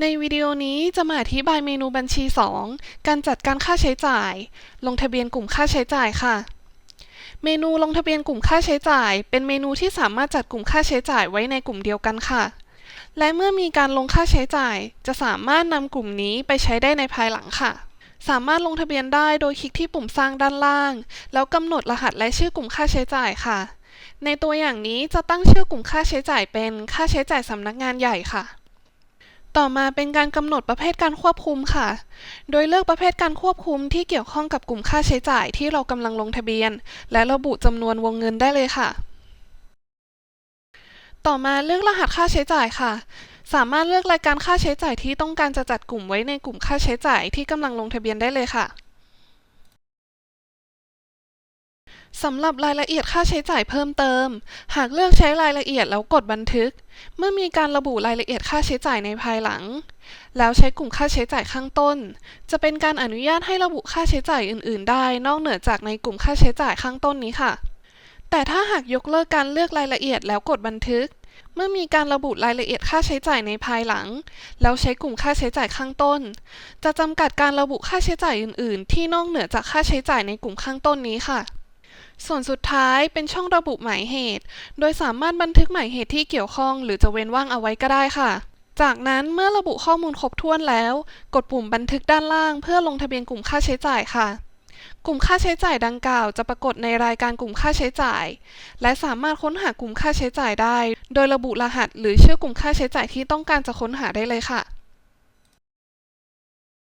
ในวิดีโอนี้จะมาอธิบายเมนูบัญชี 2 การจัดการค่าใช้จ่าย ลงทะเบียนกลุ่มค่าใช้จ่ายค่ะ เมนูลงทะเบียนกลุ่มค่าใช้จ่าย เป็นเมนูที่สามารถจัดกลุ่มค่าใช้จ่ายไว้ในกลุ่มเดียวกันค่ะ และเมื่อมีการลงค่าใช้จ่าย จะสามารถนำกลุ่มนี้ไปใช้ได้ในภายหลังค่ะ สามารถลงทะเบียนได้โดยคลิกที่ปุ่มสร้างด้านล่าง แล้วกำหนดรหัสและชื่อกลุ่มค่าใช้จ่ายค่ะ ในตัวอย่างนี้จะตั้งชื่อกลุ่มค่าใช้จ่ายเป็นค่าใช้จ่ายสำนักงานใหญ่ค่ะ ต่อมาเป็นการกำหนดประเภทการควบคุมค่ะ โดยเลือกประเภทการควบคุมที่เกี่ยวข้องกับกลุ่มค่าใช้จ่ายที่เรากำลังลงทะเบียน และระบุจำนวนวงเงินได้เลยค่ะ ต่อมาเลือกรหัสค่าใช้จ่ายค่ะ สามารถเลือกรายการค่าใช้จ่ายที่ต้องการจะจัดกลุ่มไว้ในกลุ่มค่าใช้จ่ายที่กำลังลงทะเบียนได้เลยค่ะ สำหรับรายละเอียดค่าใช้จ่ายเพิ่มเติม หากเลือกใช้รายละเอียดแล้วกดบันทึก เมื่อมีการระบุรายละเอียดค่าใช้จ่ายในภายหลัง แล้วใช้กลุ่มค่าใช้จ่ายข้างต้น จะเป็นการอนุญาตให้ระบุค่าใช้จ่ายอื่น ๆ ได้ นอกเหนือจากในกลุ่มค่าใช้จ่ายข้างต้นนี้ค่ะ แต่ถ้าหากยกเลิกการเลือกรายละเอียดแล้วกดบันทึก เมื่อมีการระบุรายละเอียดค่าใช้จ่ายในภายหลัง แล้วใช้กลุ่มค่าใช้จ่ายข้างต้น จะจำกัดการระบุค่าใช้จ่ายอื่น ๆ ที่นอกเหนือจากค่าใช้จ่ายในกลุ่มข้างต้นนี้ค่ะ ส่วนสุดท้ายเป็นช่องระบุหมายเหตุ โดยสามารถบันทึกหมายเหตุที่เกี่ยวข้อง หรือจะเว้นว่างเอาไว้ก็ได้ค่ะ จากนั้นเมื่อระบุข้อมูลครบถ้วนแล้ว กดปุ่มบันทึกด้านล่าง เพื่อลงทะเบียนกลุ่มค่าใช้จ่ายค่ะกลุ่มค่าใช้จ่ายดังกล่าวจะปรากฏในรายการกลุ่มค่าใช้จ่าย และสามารถค้นหากลุ่มค่าใช้จ่ายได้ โดยระบุรหัส หรือชื่อกลุ่มค่าใช้จ่ายที่ต้องการจะค้นหาได้เลยค่ะ